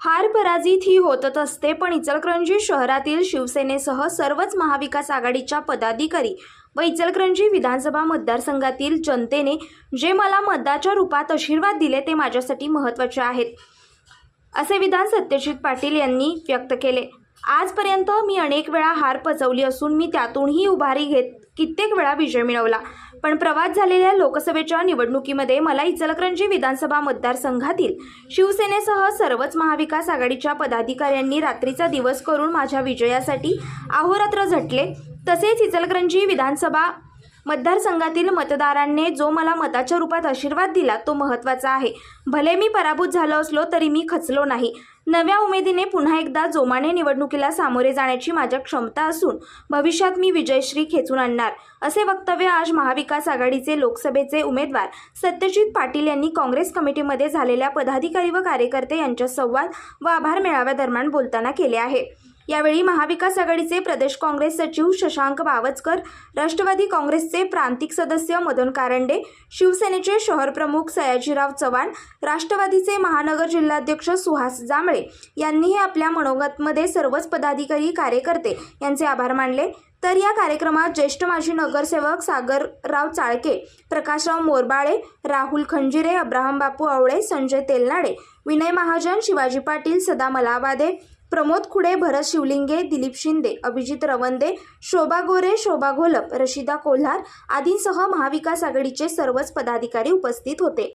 हार पराजित ही होतच असते पण इचलकरंजी शहरातील शिवसेनेसह सर्वच महाविकास आघाडीच्या पदाधिकारी व इचलकरंजी विधानसभा मतदारसंघातील जनतेने जे मला मताच्या रूपात आशीर्वाद दिले ते माझ्यासाठी महत्त्वाचे आहेत असे विधान सत्यजित पाटील यांनी व्यक्त केले. आजपर्यंत मी अनेक वेळा हार पचवली असून मी त्यातूनही उभारी घेत कित्येक वेळा विजय मिळवला. पण प्रवास झालेल्या लोकसभेच्या निवडणुकीमध्ये मला इचलकरंजी विधानसभा मतदारसंघातील शिवसेनेसह सर्वच महाविकास आघाडीच्या पदाधिकाऱ्यांनी रात्रीचा दिवस करून माझ्या विजयासाठी अहोरात्र झटले. तसेच इचलकरंजी विधानसभा मतदारसंघातील मतदारांनी जो मला मताच्या रूपात आशीर्वाद दिला तो महत्त्वाचा आहे. भले मी पराभूत झालो असलो तरी मी खचलो नाही. नव्या उमेदीने पुन्हा एकदा जोमाने निवडणुकीला सामोरे जाण्याची माझ्या क्षमता असून भविष्यात मी विजयश्री खेचून आणणार असे वक्तव्य आज महाविकास आघाडीचे लोकसभेचे उमेदवार सत्यजित पाटील यांनी काँग्रेस कमिटीमध्ये झालेल्या पदाधिकारी व कार्यकर्ते यांच्या संवाद व आभार मेळाव्यादरम्यान बोलताना केले आहे. यावेळी महाविकास आघाडीचे प्रदेश काँग्रेस सचिव शशांक बावचकर राष्ट्रवादी काँग्रेसचे प्रांतिक सदस्य मदन कारंडे शिवसेनेचे शहर प्रमुख सयाजीराव चव्हाण राष्ट्रवादीचे महानगर जिल्हाध्यक्ष सुहास जांभळे यांनीही आपल्या मनोगतमध्ये सर्वच पदाधिकारी कार्यकर्ते यांचे आभार मानले. तर या कार्यक्रमात ज्येष्ठ माजी नगरसेवक सागरराव चाळके प्रकाशराव मोरबाळे राहुल खंजिरे अब्राहम बापू आवळे संजय तेलनाडे विनय महाजन शिवाजी पाटील सदा मलावादे प्रमोद खुडे भरत शिवलिंगे दिलीप शिंदे अभिजित रवंदे शोभा गोरे शोभा घोलप रशिदा कोल्हार आदींसह महाविकास आघाडीचे सर्वच पदाधिकारी उपस्थित होते.